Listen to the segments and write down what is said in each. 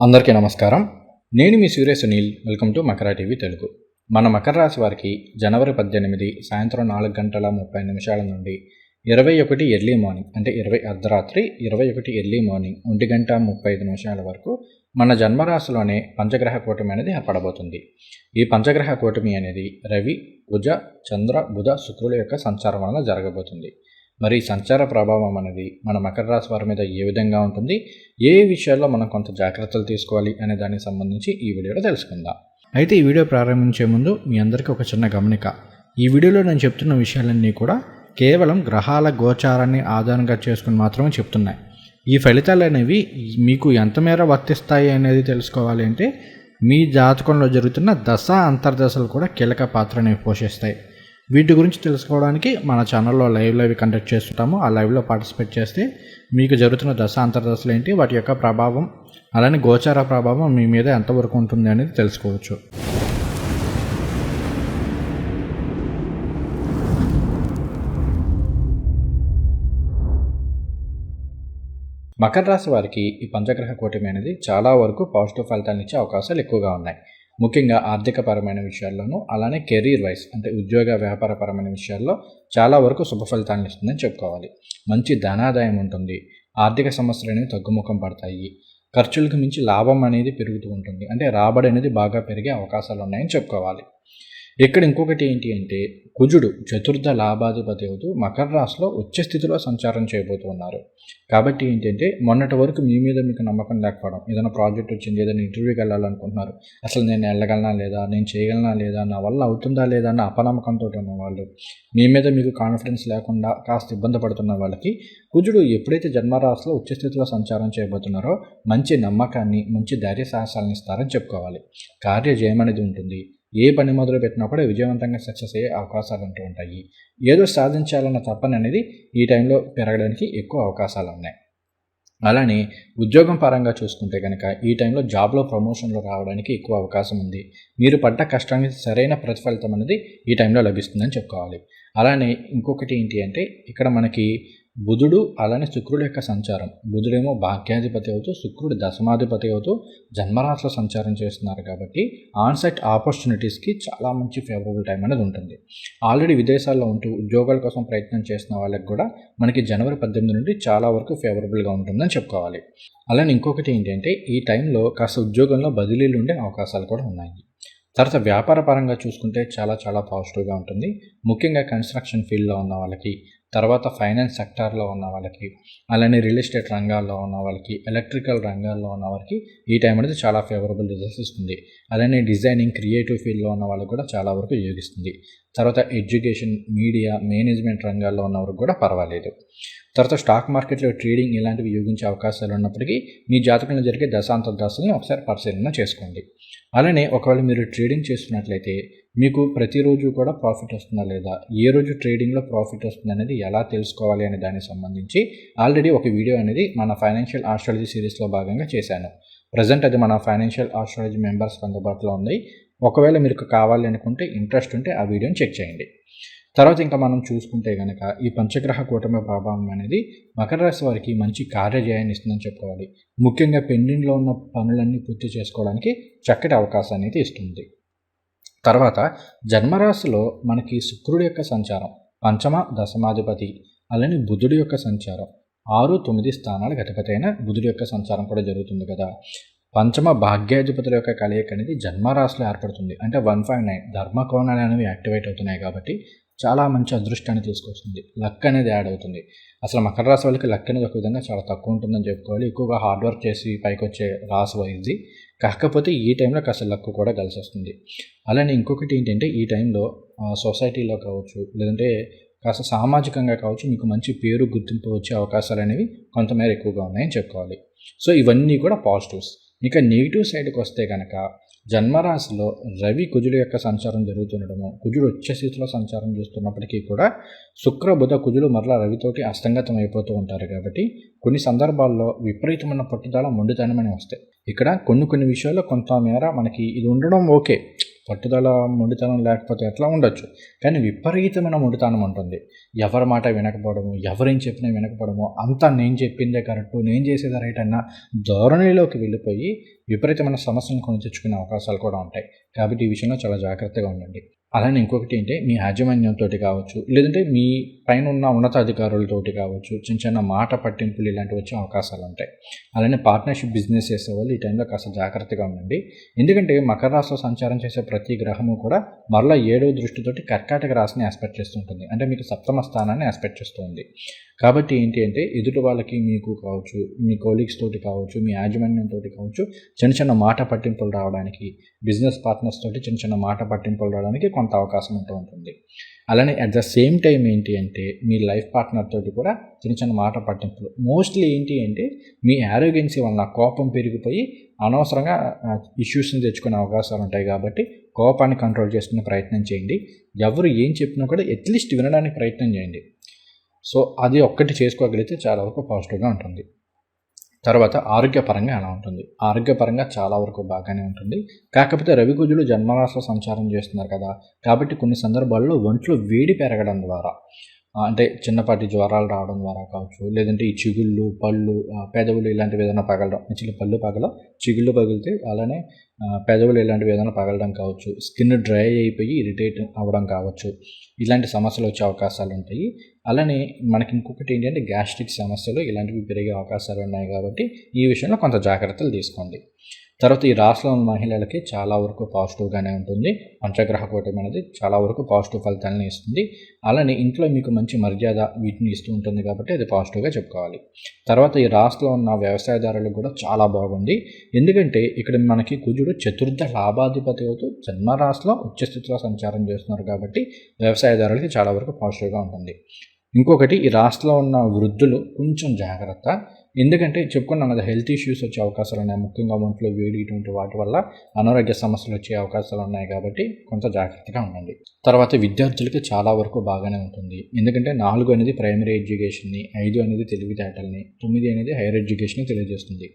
అందరికీ నమస్కారం. నేను మీ Surya Sunil welcome to Makara TV Telugu. మన మకర రాశి వారికి జనవరి పద్దెనిమిది సాయంత్రం నాలుగు గంటల ముప్పై నిమిషాల నుండి ఇరవై ఒకటి ఎర్లీ మార్నింగ్ అంటే ఇరవై అర్ధరాత్రి ఇరవై ఒకటి ఎర్లీ మార్నింగ్ ఒంటి గంట ముప్పై ఐదు నిమిషాల వరకు మన జన్మరాశిలోనే పంచగ్రహ కూటమి అనేది ఏర్పడబోతుంది. ఈ పంచగ్రహ కూటమి అనేది రవి కుజ చంద్ర బుధ శుక్రుల యొక్క సంచారం వలన జరగబోతుంది. మరి సంచార ప్రభావం అనేది మన మకర రాశి వారి మీద ఏ విధంగా ఉంటుంది? ఏ విషయాల్లో మనం కొంత జాగ్రత్తలు తీసుకోవాలి అనే దానికి సంబంధించి ఈ వీడియోలో తెలుసుకుందాం. అయితే ఈ వీడియో ప్రారంభించే ముందు మీ అందరికీ ఒక చిన్న గమనిక. ఈ వీడియోలో నేను చెప్తున్న విషయాలన్నీ కూడా కేవలం గ్రహాల గోచారాన్ని ఆధారంగా చేసుకుని మాత్రమే చెప్తున్నాయి. ఈ ఫలితాలు అనేవి మీకు ఎంతమేర వర్తిస్తాయి అనేది తెలుసుకోవాలి అంటే మీ జాతకంలో జరుగుతున్న దశ అంతర్దశలు కూడా కీలక పాత్రని పోషిస్తాయి. వీటి గురించి తెలుసుకోవడానికి మన ఛానల్లో లైవ్ లైవ్ కండక్ట్ చేస్తుంటాము. ఆ లైవ్లో పార్టిసిపేట్ చేస్తే మీకు జరుగుతున్న దశ అంతర్దశలు ఏంటి వాటి యొక్క ప్రభావం అలానే గోచార ప్రభావం మీ మీద ఎంతవరకు ఉంటుంది అనేది తెలుసుకోవచ్చు. మకర రాశి వారికి ఈ పంచగ్రహ కూటమి అనేది చాలా వరకు పాజిటివ్ ఫలితాన్ని ఇచ్చే అవకాశాలు ఎక్కువగా ఉన్నాయి. ముఖ్యంగా ఆర్థికపరమైన విషయాల్లోనూ అలానే కెరీర్ వైస్ అంటే ఉద్యోగ వ్యాపారపరమైన విషయాల్లో చాలా వరకు శుభ ఫలితాలను ఇస్తుందని చెప్పుకోవాలి. మంచి ధనాదాయం ఉంటుంది. ఆర్థిక సమస్యలు అనేవి తగ్గుముఖం పడతాయి. ఖర్చులకు మించి లాభం అనేది పెరుగుతూ ఉంటుంది. అంటే రాబడి అనేది బాగా పెరిగే అవకాశాలు ఉన్నాయని చెప్పుకోవాలి. ఇక్కడ ఇంకొకటి ఏంటి అంటే కుజుడు చతుర్థ లాభాధిపతి అవుతూ మకర రాశిలో ఉచ్చ స్థితిలో సంచారం చేయబోతున్నారు కాబట్టి ఏంటంటే మొన్నటి వరకు మీ మీద మీకు నమ్మకం లేకపోవడం ఏదైనా ప్రాజెక్ట్ వచ్చింది ఏదైనా ఇంటర్వ్యూకి వెళ్ళాలనుకుంటున్నారు. అసలు నేను వెళ్ళగలనా లేదా నేను చేయగలనా లేదా నా వల్ల అవుతుందా లేదా అన్న అపనమ్మకంతో ఉన్న వాళ్ళు మీ మీద మీకు కాన్ఫిడెన్స్ లేకుండా కాస్త ఇబ్బంది పడుతున్న వాళ్ళకి కుజుడు ఎప్పుడైతే జన్మరాశిలో ఉచ్చస్థితిలో సంచారం చేయబోతున్నారో మంచి నమ్మకాన్ని మంచి ధైర్య సాహసాలను ఇస్తారని చెప్పుకోవాలి. కార్యజయం అనేది ఉంటుంది. ఏ పని మొదలు పెట్టినా కూడా విజయవంతంగా సక్సెస్ అయ్యే అవకాశాలు ఉంటూ ఉంటాయి. ఏదో సాధించాలన్న తపన అనేది ఈ టైంలో పెరగడానికి ఎక్కువ అవకాశాలు ఉన్నాయి. అలానే ఉద్యోగం పరంగా చూసుకుంటే కనుక ఈ టైంలో జాబ్లో ప్రమోషన్లు రావడానికి ఎక్కువ అవకాశం ఉంది. మీరు పడ్డ కష్టానికి సరైన ప్రతిఫలితం అనేది ఈ టైంలో లభిస్తుందని చెప్పుకోవాలి. అలానే ఇంకొకటి ఏంటి అంటే ఇక్కడ మనకి బుధుడు అలానే శుక్రుడు యొక్క సంచారం. బుధుడేమో భాగ్యాధిపతి అవుతూ శుక్రుడు దశమాధిపతి అవుతూ జన్మరాశిలో సంచారం చేస్తున్నారు కాబట్టి ఆన్సైట్ ఆపర్చునిటీస్కి చాలా మంచి ఫేవరబుల్ టైం అనేది ఉంటుంది. ఆల్రెడీ విదేశాల్లో ఉంటూ ఉద్యోగాల కోసం ప్రయత్నం చేసిన వాళ్ళకి కూడా మనకి జనవరి పద్దెనిమిది నుండి చాలా వరకు ఫేవరబుల్గా ఉంటుందని చెప్పుకోవాలి. అలానే ఇంకొకటి ఏంటంటే ఈ టైంలో కాస్త ఉద్యోగంలో బదిలీలు ఉండే అవకాశాలు కూడా ఉన్నాయి. తర్వాత వ్యాపార పరంగా చూసుకుంటే చాలా చాలా పాజిటివ్గా ఉంటుంది. ముఖ్యంగా కన్స్ట్రక్షన్ ఫీల్డ్లో ఉన్న వాళ్ళకి తర్వాత ఫైనాన్స్ సెక్టార్లో ఉన్న వాళ్ళకి అలానే రియల్ ఎస్టేట్ రంగాల్లో ఉన్న వాళ్ళకి ఎలక్ట్రికల్ రంగాల్లో ఉన్న వాళ్ళకి ఈ టైం అనేది చాలా ఫేవరబుల్ రిజల్ట్స్ ఇస్తుంది. అలానే డిజైనింగ్ క్రియేటివ్ ఫీల్డ్లో ఉన్న వాళ్ళకి కూడా చాలా వరకు యోగిస్తుంది తర్వాత ఎడ్యుకేషన్ మీడియా మేనేజ్మెంట్ రంగాల్లో ఉన్నవారికి కూడా పర్వాలేదు. తర్వాత స్టాక్ మార్కెట్లో ట్రేడింగ్ ఇలాంటివి యోగించే అవకాశాలు ఉన్నప్పటికీ మీ జాతకంలో జరిగే దశాంత దశలను ఒకసారి పరిశీలన చేసుకోండి. అలానే ఒకవేళ మీరు ట్రేడింగ్ చేస్తున్నట్లయితే మీకు ప్రతిరోజు కూడా ప్రాఫిట్ వస్తుందా లేదా ఏ రోజు ట్రేడింగ్లో ప్రాఫిట్ వస్తుంది అనేది ఎలా తెలుసుకోవాలి అనే దానికి సంబంధించి ఆల్రెడీ ఒక వీడియో అనేది మన ఫైనాన్షియల్ ఆస్ట్రాలజీ సిరీస్లో భాగంగా చేశాను. ప్రజెంట్ అది మన ఫైనాన్షియల్ ఆస్ట్రాలజీ మెంబర్స్కి అందుబాటులో ఉంది. ఒకవేళ మీకు కావాలి అనుకుంటే ఇంట్రెస్ట్ ఉంటే ఆ వీడియోని చెక్ చేయండి. తర్వాత ఇంకా మనం చూసుకుంటే కనుక ఈ పంచగ్రహ కూటమి ప్రభావం అనేది మకర రాశి వారికి మంచి కార్యజయాన్ని ఇస్తుందని చెప్పుకోవాలి. ముఖ్యంగా పెండింగ్లో ఉన్న పనులన్నీ పూర్తి చేసుకోవడానికి చక్కటి అవకాశాన్ని అయితే ఇస్తుంది. తర్వాత జన్మరాశిలో మనకి శుక్రుడి యొక్క సంచారం పంచమ దశమాధిపతి అలానే బుధుడి యొక్క సంచారం ఆరు తొమ్మిది స్థానాల అధిపతి అయిన బుధుడి యొక్క సంచారం కూడా జరుగుతుంది కదా. పంచమ భాగ్యాధిపతుల యొక్క కలయిక అనేది జన్మరాశిలో ఏర్పడుతుంది. అంటే వన్ ఫైవ్ నైన్ ధర్మకోణాలు అనేవి యాక్టివేట్ అవుతున్నాయి కాబట్టి చాలా మంచి అదృష్టాన్ని తీసుకొస్తుంది. లక్ అనేది యాడ్ అవుతుంది. అసలు మకర రాశి వాళ్ళకి లక్ అనేది ఒక విధంగా చాలా తక్కువ ఉంటుందని చెప్పుకోవాలి. ఎక్కువగా హార్డ్ వర్క్ చేసి పైకి వచ్చే రాశి వైద్ది కాకపోతే ఈ టైంలో కాస్త లక్ కూడా కలిసి వస్తుంది అలానే ఇంకొకటి ఏంటంటే ఈ టైంలో సొసైటీలో కావచ్చు లేదంటే కాస్త సామాజికంగా కావచ్చు మీకు మంచి పేరు గుర్తింపు వచ్చే అవకాశాలు అనేవి కొంతమేర ఎక్కువగా ఉన్నాయని చెప్పుకోవాలి. సో ఇవన్నీ కూడా పాజిటివ్స్. ఇక నెగిటివ్ సైడ్కి వస్తే కనుక జన్మరాశిలో రవి కుజుడు యొక్క సంచారం జరుగుతుండడము కుజుడు వచ్చే స్థితిలో సంచారం చేస్తున్నప్పటికీ కూడా శుక్ర బుధ కుజులు మరలా రవితోటి అస్తంగతం అయిపోతూ ఉంటారు కాబట్టి కొన్ని సందర్భాల్లో విపరీతమైన పట్టుదల మొండితనమని వస్తాయి. ఇక్కడ కొన్ని కొన్ని విషయాల్లో కొంతమేర మనకి ఇది ఉండడం ఓకే. పట్టుదల మొండితనం లేకపోతే ఎట్లా ఉండొచ్చు? కానీ విపరీతమైన మొండితనం ఉంటుంది. ఎవరి మాట వినకపోవడము ఎవరేం చెప్పినా వినకపోవడము అంతా నేను చెప్పిందే కరెక్టు నేను చేసేది రైట్ అన్న ధోరణిలోకి వెళ్ళిపోయి విపరీతమైన సమస్యలను కొని తెచ్చుకునే అవకాశాలు కూడా ఉంటాయి. కాబట్టి ఈ విషయంలో చాలా జాగ్రత్తగా ఉండండి. అలానే ఇంకొకటి ఏంటి? మీ యాజమాన్యంతో కావచ్చు లేదంటే మీ పైన ఉన్న ఉన్నతాధికారులతోటి కావచ్చు చిన్న చిన్న మాట పట్టింపులు ఇలాంటివి వచ్చే అవకాశాలు ఉంటాయి. అలానే పార్ట్నర్షిప్ బిజినెస్ చేసే వాళ్ళు ఈ టైంలో కాస్త జాగ్రత్తగా ఉండండి. ఎందుకంటే మకర రాశిలో సంచారం చేసే ప్రతి గ్రహము కూడా మరలా ఏడవ దృష్టితోటి కర్కాటక రాశిని ఆస్పెక్ట్ చేస్తుంటుంది. అంటే మీకు సప్తమ స్థానాన్ని ఆస్పెక్ట్ చేస్తుంది. కాబట్టి ఏంటి అంటే ఎదుటి వాళ్ళకి మీకు కావచ్చు మీ కోలీగ్స్ తోటి కావచ్చు మీ యాజమాన్యంతో కావచ్చు చిన్న చిన్న మాట పట్టింపులు రావడానికి బిజినెస్ పార్ట్నర్స్ తోటి చిన్న చిన్న మాట పట్టింపులు రావడానికి కొంత అవకాశం ఉంటూ ఉంటుంది. అలానే అట్ ద సేమ్ టైం ఏంటి అంటే మీ లైఫ్ పార్ట్నర్ తోటి కూడా చిన్న చిన్న మాట పట్టింపులు. మోస్ట్లీ ఏంటి అంటే మీ ఆరోగ్యన్సీ వలన కోపం పెరిగిపోయి అనవసరంగా ఇష్యూస్ని తెచ్చుకునే అవకాశాలు ఉంటాయి కాబట్టి కోపాన్ని కంట్రోల్ చేసుకునే ప్రయత్నం చేయండి. ఎవరు ఏం చెప్పినా కూడా అట్లీస్ట్ వినడానికి ప్రయత్నం చేయండి. సో అది ఒక్కటి చేసుకోగలిగితే చాలా వరకు పాజిటివ్గా ఉంటుంది. తర్వాత ఆరోగ్యపరంగా ఎలా ఉంటుంది? ఆరోగ్యపరంగా చాలా వరకు బాగానే ఉంటుంది. కాకపోతే రవి కుజులు జన్మరాశిలో సంచారం చేస్తున్నారు కదా. కాబట్టి కొన్ని సందర్భాల్లో ఒంట్లో వేడి పెరగడం ద్వారా అంటే చిన్నపాటి జ్వరాలు రావడం ద్వారా కావచ్చు లేదంటే ఈ చిగుళ్ళు పళ్ళు పెదవులు ఇలాంటివి ఏదైనా పగలడం చిల్లు పళ్ళు పగల చిగుళ్ళు పగిలితే అలానే పెదవులు ఇలాంటివి ఏదైనా పగలడం కావచ్చు స్కిన్ డ్రై అయిపోయి ఇరిటేట్ అవ్వడం కావచ్చు ఇలాంటి సమస్యలు వచ్చే అవకాశాలు ఉంటాయి. అలానే మనకి ఇంకొకటి ఏంటంటే గ్యాస్ట్రిక్ సమస్యలు ఇలాంటివి పెరిగే అవకాశాలు ఉన్నాయి కాబట్టి ఈ విషయంలో కొంత జాగ్రత్తలు తీసుకోండి. తర్వాత ఈ రాష్ట్రంలో ఉన్న మహిళలకి చాలా వరకు పాజిటివ్గానే ఉంటుంది. పంచగ్రహ కూటమి అనేది చాలా వరకు పాజిటివ్ ఫలితాలను ఇస్తుంది. అలానే ఇంట్లో మీకు మంచి మర్యాద వీటిని ఇస్తూ ఉంటుంది కాబట్టి అది పాజిటివ్గా చెప్పుకోవాలి. తర్వాత ఈ రాష్ట్రంలో ఉన్న వ్యవసాయదారులకు కూడా చాలా బాగుంది. ఎందుకంటే ఇక్కడ మనకి కుజుడు చతుర్థ లాభాధిపతి అవుతూ జన్మ జన్మరాశిలో ఉచ్చస్థితిలో సంచారం చేస్తున్నారు కాబట్టి వ్యవసాయదారులకి చాలా వరకు పాజిటివ్గా ఉంటుంది. ఇంకొకటి ఈ రాష్ట్రంలో ఉన్న వృద్ధులు కొంచెం జాగ్రత్త. ఎందుకంటే చెప్పుకున్నాం కదా హెల్త్ ఇష్యూస్ వచ్చే అవకాశాలు ఉన్నాయి. ముఖ్యంగా ఒంట్లో వేడి ఇటువంటి వాటి వల్ల అనారోగ్య సమస్యలు వచ్చే అవకాశాలు ఉన్నాయి కాబట్టి కొంత జాగ్రత్తగా ఉండండి. తర్వాత విద్యార్థులకి చాలా వరకు బాగానే ఉంటుంది. ఎందుకంటే నాలుగు అనేది ప్రైమరీ ఎడ్యుకేషన్ని ఐదు అనేది తెలివితేటల్ని తొమ్మిది అనేది హైయర్ ఎడ్యుకేషన్ని తెలియజేస్తుంది.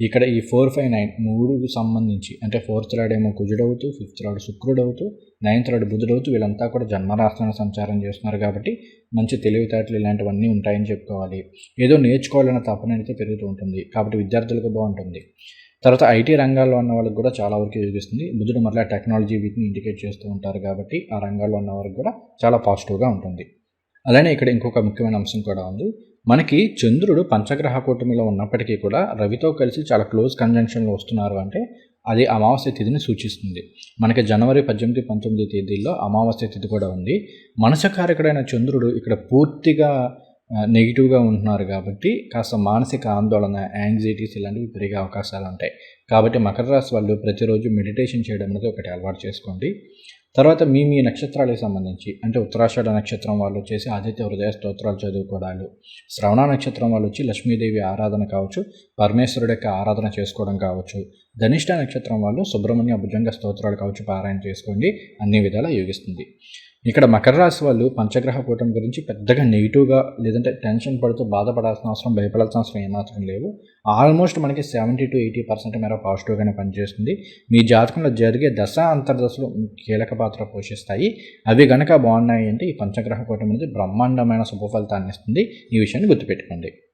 ఇక్కడ ఈ ఫోర్ ఫైవ్ నైన్ మూడుకు సంబంధించి అంటే ఫోర్త్ రాడ్ ఏమో కుజుడవుతూ ఫిఫ్త్ రాడ్ శుక్రుడవుతూ నైన్త్ రాడ్ బుధుడవుతూ వీళ్ళంతా కూడా జన్మరాష్ట్రాన్ని సంచారం చేస్తున్నారు కాబట్టి మంచి తెలివితేటలు ఇలాంటివన్నీ ఉంటాయని చెప్పుకోవాలి. ఏదో నేర్చుకోవాలన్న తపన అయితే పెరుగుతూ ఉంటుంది. కాబట్టి విద్యార్థులకు బాగుంటుంది. తర్వాత ఐటీ రంగాల్లో ఉన్న వాళ్ళకి కూడా చాలా వరకు యోగిస్తుంది. బుధుడు మరలా టెక్నాలజీ వీటిని ఇండికేట్ చేస్తూ ఉంటారు కాబట్టి ఆ రంగాల్లో ఉన్న వారికి కూడా చాలా పాజిటివ్గా ఉంటుంది. అలానే ఇక్కడ ఇంకొక ముఖ్యమైన అంశం కూడా ఉంది. మనకి చంద్రుడు పంచగ్రహ కూటమిలో ఉన్నప్పటికీ కూడా రవితో కలిసి చాలా క్లోజ్ కంజంక్షన్లో వస్తున్నారు అంటే అది అమావాస్య తిథిని సూచిస్తుంది. మనకి జనవరి పద్దెనిమిది పంతొమ్మిది తేదీల్లో అమావాస్య తిథి కూడా ఉంది. మనసకారకుడైన చంద్రుడు ఇక్కడ పూర్తిగా నెగిటివ్గా ఉంటున్నారు కాబట్టి కాస్త మానసిక ఆందోళన యాంగ్జైటీస్ ఇలాంటివి పెరిగే అవకాశాలు ఉంటాయి. కాబట్టి మకర రాశి వాళ్ళు ప్రతిరోజు మెడిటేషన్ చేయడం అనేది ఒకటి అలవాటు చేసుకోండి. తర్వాత మీ మీ నక్షత్రాలకు సంబంధించి అంటే ఉత్తరాషాఢ నక్షత్రం వాళ్ళు వచ్చేసి ఆదిత్య హృదయ స్తోత్రాలు చదువుకోవడాలు శ్రవణ నక్షత్రం వాళ్ళు వచ్చి లక్ష్మీదేవి ఆరాధన కావచ్చు పరమేశ్వరుడు యొక్క ఆరాధన చేసుకోవడం కావచ్చు ధనిష్ట నక్షత్రం వాళ్ళు సుబ్రహ్మణ్య భుజంగ స్తోత్రాలు కావచ్చు పారాయణ చేసుకోండి అన్ని విధాలా యోగిస్తుంది. ఇక్కడ మకర రాశి వాళ్ళు పంచగ్రహ కూటమి గురించి పెద్దగా నెగిటివ్గా లేదంటే టెన్షన్ పడుతూ బాధపడాల్సిన అవసరం భయపడాల్సిన అవసరం ఏమాత్రం లేవు. ఆల్మోస్ట్ మనకి సెవెంటీ టు ఎయిటీ పర్సెంట్ మేర పాజిటివ్గానే పనిచేస్తుంది. మీ జాతకంలో జరిగే దశ అంతర్దశలు కీలక పాత్ర పోషిస్తాయి. అవి గనక బాగున్నాయి అంటే ఈ పంచగ్రహ కూటమి అనేది బ్రహ్మాండమైన శుభ ఫలితాన్ని ఇస్తుంది. ఈ విషయాన్ని గుర్తుపెట్టుకోండి.